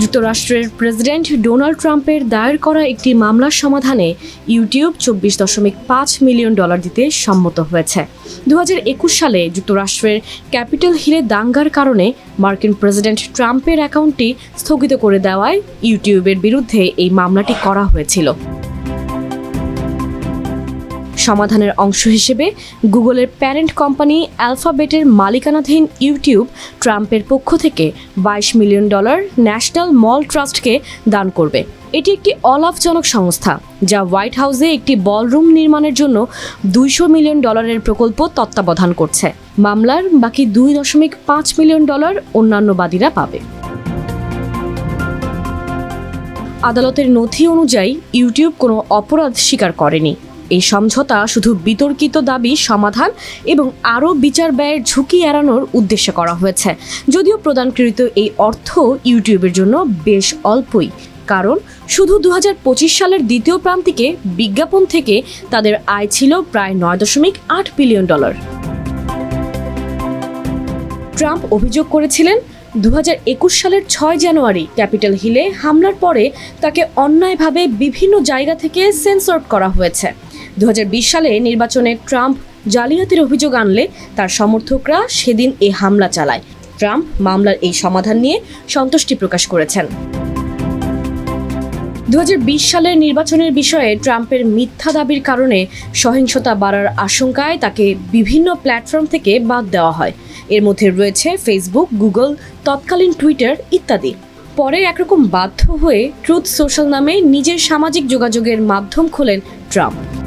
যুক্তরাষ্ট্রের president Donald ট্রাম্পের দায়ের করা একটি মামলার সমাধানে ইউটিউব চব্বিশ দশমিক পাঁচ মিলিয়ন ডলার দিতে সম্মত হয়েছে। দু সালে যুক্তরাষ্ট্রের ক্যাপিটাল হিলে দাঙ্গার কারণে মার্কিন প্রেসিডেন্ট ট্রাম্পের অ্যাকাউন্টটি স্থগিত করে দেওয়ায় ইউটিউবের বিরুদ্ধে এই মামলাটি করা হয়েছিল। সমাধানের অংশ হিসেবে গুগলের প্যারেন্ট কোম্পানি অ্যালফাবেটের মালিকানাধীন ইউটিউব ট্রাম্পের পক্ষ থেকে বাইশ মিলিয়ন ডলার ন্যাশনাল মল ট্রাস্টকে দান করবে। এটি একটি অলাভজনক সংস্থা, যা হোয়াইট হাউসে একটি বলরুম নির্মাণের জন্য দুইশো মিলিয়ন ডলারের প্রকল্প তত্ত্বাবধান করছে। মামলার বাকি দুই দশমিক পাঁচ মিলিয়ন ডলার অন্যান্য বাদীরা পাবে। আদালতের নথি অনুযায়ী ইউটিউব কোনো অপরাধ স্বীকার করেনি। এই সমঝোতা শুধু বিতর্কিত দাবি, সমাধান এবং আরও বিচার ব্যয়ের ঝুঁকি এড়ানোর উদ্দেশ্যে করা হয়েছে। যদিও প্রদানকৃত এই অর্থ ইউটিউবের জন্য বেশ অল্পই, কারণ শুধু দু হাজার পঁচিশ সালের দ্বিতীয় প্রান্তিকে বিজ্ঞাপন থেকে তাদের আয় ছিল প্রায় নয় দশমিক আট বিলিয়ন ডলার। ট্রাম্প অভিযোগ করেছিলেন দু হাজার একুশ সালের ছয় জানুয়ারি ক্যাপিটাল হিলে হামলার পরে তাকে অন্যায়ভাবে বিভিন্ন জায়গা থেকে সেন্সর্ড করা হয়েছে। বিশ সালে নির্বাচনে ট্রাম্প জালিয়াতির অভিযোগ আনলে তার সমর্থকরা সেদিন এ হামলা চালায়। ট্রাম্প মামলার এই সমাধান নিয়ে সন্তুষ্টি প্রকাশ করেছেন। দু হাজার বিশ সালের নির্বাচনের বিষয়ে ট্রাম্পের মিথ্যা দাবির কারণে সহিংসতা বাড়ার আশঙ্কায় তাকে বিভিন্ন প্ল্যাটফর্ম থেকে বাদ দেওয়া হয়। এর মধ্যে রয়েছে ফেসবুক, গুগল, তৎকালীন টুইটার ইত্যাদি। পরে একরকম বাধ্য হয়ে ট্রুথ সোশ্যাল নামে নিজের সামাজিক যোগাযোগের মাধ্যম খোলেন ট্রাম্প।